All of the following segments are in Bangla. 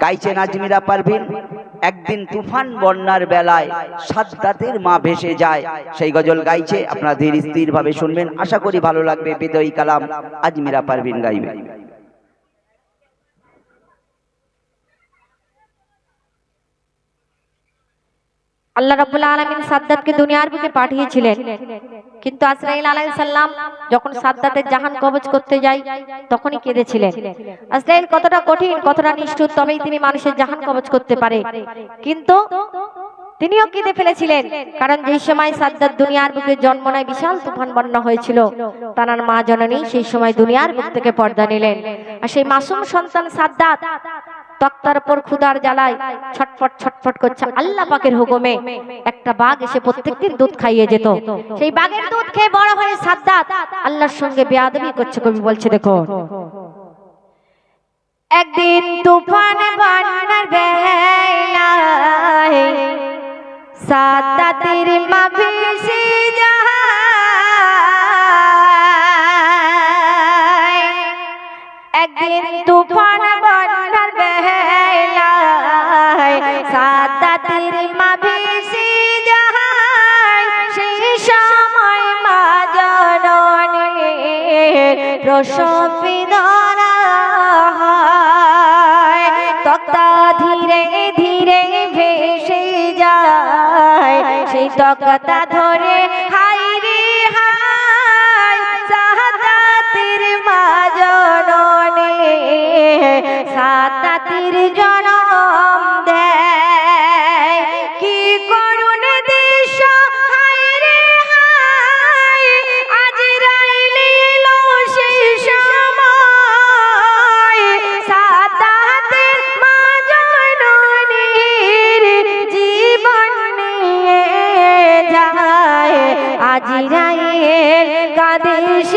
গাইছেন আজমিরা পারভিন। একদিন তুফান বন্যার বেলায় সাদ্দাতের মা ভেসে যায়। সেই গজল গাইছে, আপনারা ধীর স্থির ভাবে শুনবেন। আশা করি ভালো লাগবে। বিদয়ী কালাম, আজমিরা পারভিন গাইবে। আল্লাহ রাব্বুল আলামিন সাদ্দাতকে দুনিয়ার বুকে পাঠিয়েছিলেন। কিন্তু আসরাইল আলাইহিস সালাম যখন সাদ্দাতের জাহান কবজ করতে যায়, তখনই কেঁদেছিলেন। আসরাইল কতটা কঠিন, কতটা নিষ্ঠুর, তবেই তিনি মানুষের জাহান কবজ করতে পারে। কিন্তু তিনিও কেঁদে ফেলেছিলেন, কারণ যেই সময় সাদ্দাত দুনিয়ার বুকে জন্ম নেয়, বিশাল তুফান বন্যা হয়েছিল। তার মা জননী সেই সময় দুনিয়ার বুক থেকে পর্দা নিলেন। আর সেই মাসুম সন্তান সাদ্দাত তক্তার উপর ক্ষুদার জ্বালায় ছটফট ছটফট করছে আল্লাহ পাকের হুকুমে। একটা বাঘ এসে প্রত্যেকদিন দুধ খাইয়ে যেত। সেই বাঘের দুধ খেয়ে বড় হয়ে সাদ্দাত আল্লাহর সঙ্গে বেয়াদবি করছে কবি বলছে, দেখো। একদিন তুফান বন্যার বেলায় সাদ্দাতের মা ভেসে যায়। একদিন তুফান বন্যার সময় মা জননী রসপি ধরা তক্তা ধীরে ধীরে ভেসে যায়। সেই তক্তা ধরে হাই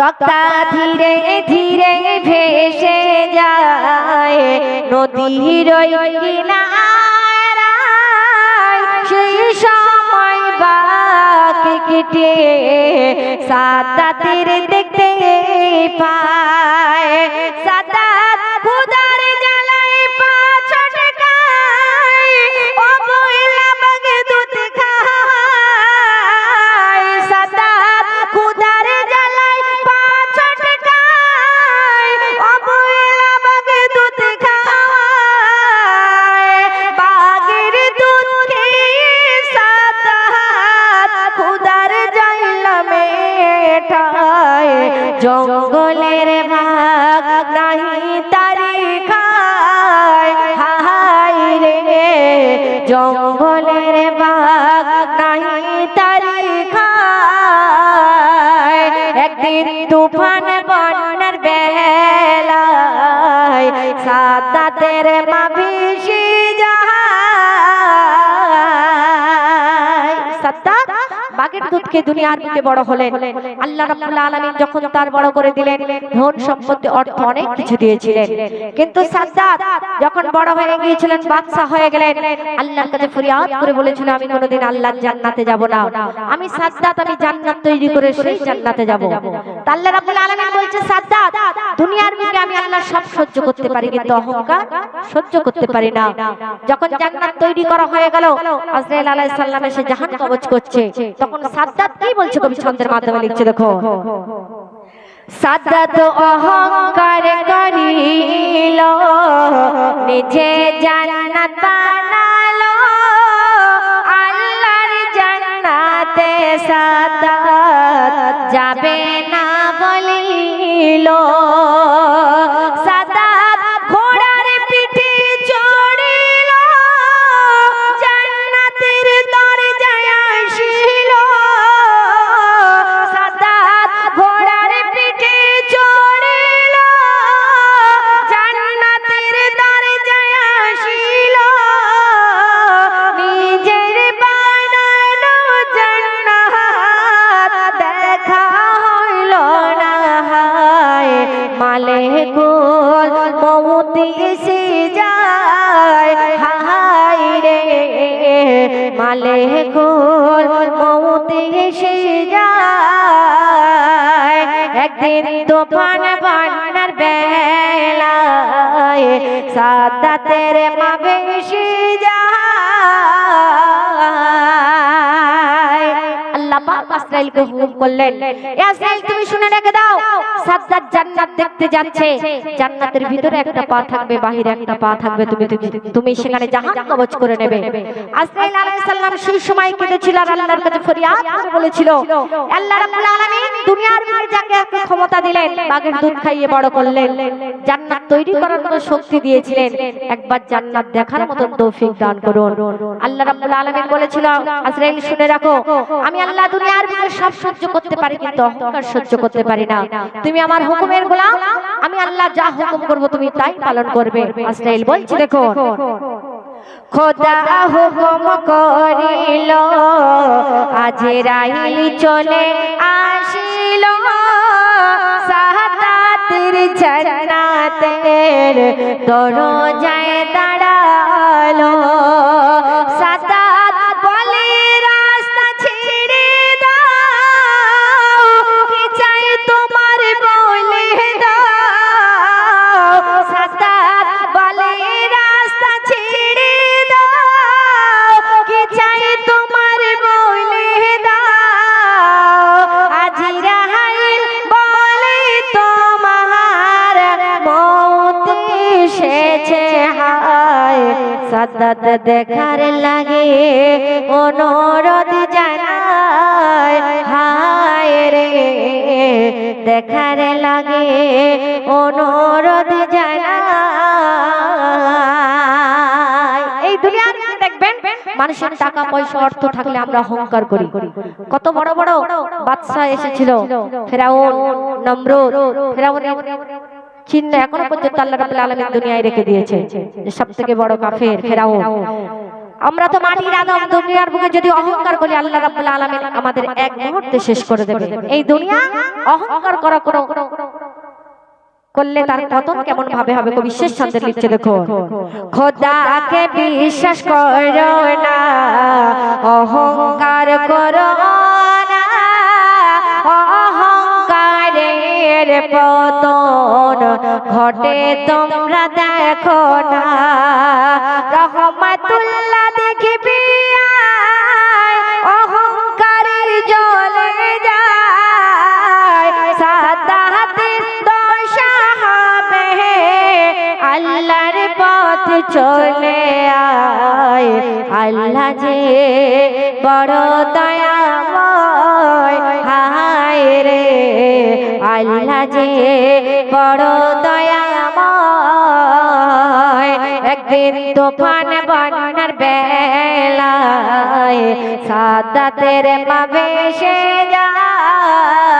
তক্তা ধীরে ধীরে ভেসে যায়। নদীর সেই সময় বাক কেটে সাদাতের দেখতে পায়। সাদাত জঙ্গলের ভাগ নাহি তারি খায়। হাই রে, জঙ্গলের ভাগ নাহি তারি খায়। একদিন তুফান বন্যার বাগের দুধ খেয়ে দুনিয়ার বুকে বড় হলেন। আল্লাহ রাব্বুল আলামিন যখন তার বড় করে দিলেন, ধন সম্পত্তি, অর্থ অনেক কিছু দিয়েছিলেন। কিন্তু সাদ্দাত যখন বড় হয়ে গিয়েছিলেন বাদশা হয়ে গেলেন। আল্লাহর কাছে ফরিয়াদ করে বলেছিল, আমি কোনোদিন আল্লাহর জান্নাতে যাব না। আমি সাদ্দাত আমি জান্নাত তৈরি করে সেই জান্নাতে যাব। আল্লাহ রাব্বুল আলামিন বলছে সাদ্দাত দুনিয়ার আমি আল্লাহ সব সহ্য করতে পারি, কিন্তু অহংকার সহ্য করতে পারি না। যখন জান্নাত তৈরি করা হয়ে গেল, আজরাইল আলাইহিস সালাম এসে জাহান কবজ করছে। তখন সাদ্দাত কি বলছে কবি ছন্দের মাধ্যমে লিখছে, দেখো। সাদ্দাত অহংকার করিল, নিজে জান্নাত বলিল মালে গোল মমতি এসে যায়। হাই রে মালে গোল মমতি এসে যায়। একদিন তো তোফান বান্নার বেলায় সাদা তেরে মা বেশি যায়। আল্লাহ পাক আসরাইলকে হুকুম করলেন আসরাইল তুমি শুনে রেখে দাও। সাদ্দাত জান্নাত দেখতে যাচ্ছে। জান্নাতের ভিতরে একটা পা থাকবে, বাহিরে একটা পা থাকবে। তুমি তুমি- সেখানে জাহান কবজ করে নেবে। ইসরাইল আলাইহিস সালাম সেই সময় কেঁদেছিল আর আল্লাহর কাছে ফরিয়াদ করে বলেছিল, আল্লাহ রাব্বুল আলামিন দুনিয়ার ভিতরে যাকে আপনি ক্ষমতা দিলেন বাগের দুধ খাইয়ে বড় করলেন, জান্নাত তৈরি করার মতো শক্তি দিয়েছিলেন, একবার জান্নাত দেখার মতন তৌফিক দান করুন। আল্লাহ রাব্বুল আলামিন বলেছিল, আজরাইল, শুনে রাখো, আমি আল্লাহ দুনিয়ার ভিতরে সব সহ্য করতে পারি, কিন্তু অহংকার সহ্য করতে পারি না। তুমি আমার হুকুমের গোলাম, আমি আল্লাহ যা হুকুম করব তুমি তাই পালন করবে। আজরাইল বলছে, দেখো। খোদা হুকুম করিল, আজরাইল চলে আসিল। সাহাদাতের জান্নাতের দরজায় দাঁড়াল সাদাত দেখার লাগে অনুরোধ জানায়, হায় রে। দেখার লাগে অনুরোধ জানায়। এই দুনিয়ার দেখবেন, মানুষের টাকা পয়সা অর্থ থাকলে আমরা অহংকার করি। কত বড় বড় বাদশা এসেছিল, ফেরাউন, নমরুদ। ফেরাউন চিহ্ন এখনও পর্যন্ত আল্লাহ রাব্বুল আলামিন দুনিয়ায় রেখে দিয়েছে। যে সবথেকে বড় কাফের, ফেরাউন। আমরা তো মাটির আদম, দুনিয়ার বুকে যদি অহংকার করি, আল্লাহ রাব্বুল আলামিন আমাদের এক মুহূর্তে শেষ করে দেবে। এই দুনিয়া অহংকার করা কোনো করলে তার পতন কেমন ভাবে হবে? কবি শেষ ছন্দে লিখছে দেখো খোদাকে বিশ্বাস করো না, অহংকার করো পতন ঘটে তোমরা দেখো না। রহমাতুল্লাহ দেখবি অহংকারের জলে যায়। দশা হবে, আল্লাহর পথ চলে আয়। আল্লাহ যে বড় দয়াময় আল্লাহ যে বড় দয়াময়। একদিন তুফান বন্যার বেলায় সাদাতের পাবে সে যায়।